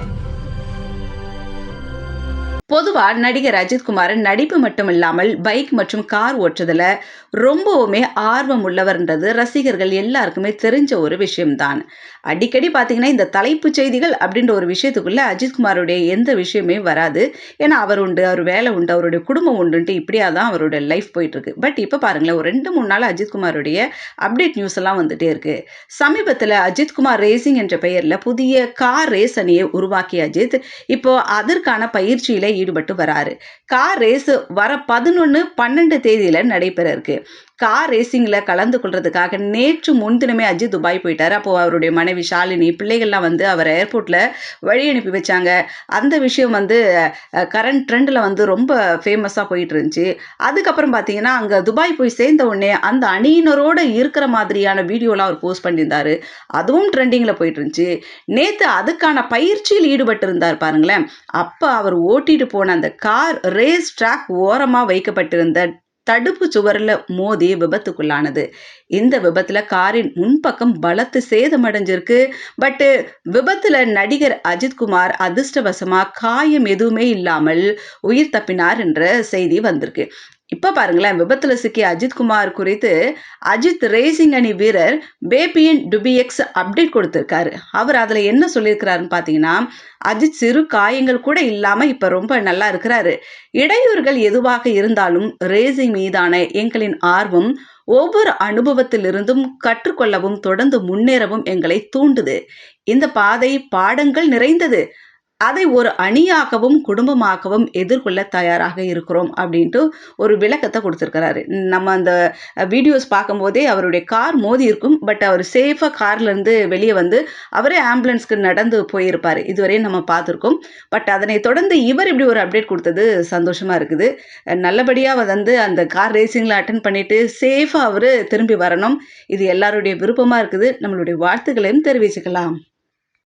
Thank you. பொதுவாக நடிகர் அஜித்குமார் நடிப்பு மட்டும் இல்லாமல் பைக் மற்றும் கார் ஓட்டுறதுல ரொம்பவுமே ஆர்வம் உள்ளவர்ன்றது ரசிகர்கள் எல்லாருக்குமே தெரிஞ்ச ஒரு விஷயம்தான். அடிக்கடி பார்த்தீங்கன்னா இந்த தலைப்புச் செய்திகள் அப்படின்ற ஒரு விஷயத்துக்குள்ள அஜித்குமாருடைய எந்த விஷயமே வராது. ஏன்னா அவர் உண்டு அவர் வேலை உண்டு அவருடைய குடும்பம் உண்டுன்ட்டு இப்படியா தான் அவருடைய லைஃப் போயிட்டுருக்கு. பட் இப்போ பாருங்களேன் ஒரு ரெண்டு மூணு நாள் அஜித்குமாருடைய அப்டேட் நியூஸ் எல்லாம் வந்துட்டே இருக்கு. சமீபத்தில் அஜித்குமார் ரேசிங் என்ற பெயரில் புதிய கார் ரேஸ் அணியை உருவாக்கிய அஜித் இப்போ அதற்கான பயிற்சியில் ஈடுபட்டு வராரு. கார் ரேஸ் வர பதினொன்று பன்னெண்டு தேதியில நடைபெற இருக்கு. கார் ரேசிங்கில் கலந்து கொள்றதுக்காக நேற்று முன்தினமே அஜித் துபாய் போயிட்டார். அப்போது அவருடைய மனைவி ஷாலினி பிள்ளைகள்லாம் வந்து அவர் ஏர்போர்ட்டில் வழி அனுப்பி வச்சாங்க. அந்த விஷயம் வந்து கரண்ட் ட்ரெண்டில் வந்து ரொம்ப ஃபேமஸாக போயிட்டு இருந்துச்சு. அதுக்கப்புறம் பார்த்தீங்கன்னா அங்கே துபாய் போய் சேர்ந்த உடனே அந்த அணியினரோடு இருக்கிற மாதிரியான வீடியோலாம் அவர் போஸ்ட் பண்ணியிருந்தார். அதுவும் ட்ரெண்டிங்கில் போயிட்டு இருந்துச்சு. நேற்று அதுக்கான பயிற்சியில் ஈடுபட்டு இருந்தார் பாருங்களேன். அப்போ அவர் ஓட்டிட்டு போன அந்த கார் ரேஸ் ட்ராக் ஓரமாக வைக்கப்பட்டிருந்த தடுப்பு சுவரில் மோதி விபத்துக்குள்ளானது. இந்த விபத்தில் காரின் முன்பக்கம் பலத்து சேதமடைஞ்சிருக்கு பட்டு விபத்தில் நடிகர் அஜித்குமார் அதிர்ஷ்டவசமாக காயம் எதுவுமே இல்லாமல் உயிர் தப்பினார் என்ற செய்தி வந்திருக்கு. இப்போ பாருங்களேன் விபத்தில் சிக்கிய அஜித்குமார் குறித்து அஜித் ரேசிங் அணி வீரர் பேபியன் டுபிஎக்ஸ் அப்டேட் கொடுத்துருக்காரு. அவர் அதில் என்ன சொல்லியிருக்கிறாருன்னு பார்த்தீங்கன்னா அஜித் சிறு காயங்கள் கூட இல்லாமல் இப்போ ரொம்ப நல்லா இருக்கிறாரு. இடையூறுகள் எதுவாக இருந்தாலும் ரேசிங் மீதான எங்களின் ஆர்வம் ஒவ்வொரு அனுபவத்திலிருந்தும் கற்றுக்கொள்ளவும் தொடர்ந்து முன்னேறவும் எங்களை தூண்டுது. இந்த பாதை பாடங்கள் நிறைந்தது. அதை ஒரு அணியாகவும் குடும்பமாகவும் எதிர்கொள்ள தயாராக இருக்கிறோம் அப்படின்ட்டு ஒரு விளக்கத்தை கொடுத்துருக்கிறாரு. நம்ம அந்த வீடியோஸ் பார்க்கும்போதே அவருடைய கார் மோதி இருக்கும். பட் அவர் சேஃபாக கார்லேருந்து வெளியே வந்து அவரே ஆம்புலன்ஸ்க்கு நடந்து போயிருப்பார். இதுவரையும் நம்ம பார்த்துருக்கோம். பட் அதனை தொடர்ந்து இவர் இப்படி ஒரு அப்டேட் கொடுத்தது சந்தோஷமாக இருக்குது. நல்லபடியாக வந்து அந்த கார் ரேசிங்கில் அட்டன் பண்ணிவிட்டு சேஃபாக அவர் திரும்பி வரணும். இது எல்லாருடைய விருப்பமாக இருக்குது. நம்மளுடைய வாழ்த்துக்களையும் தெரிவிச்சுக்கலாம்.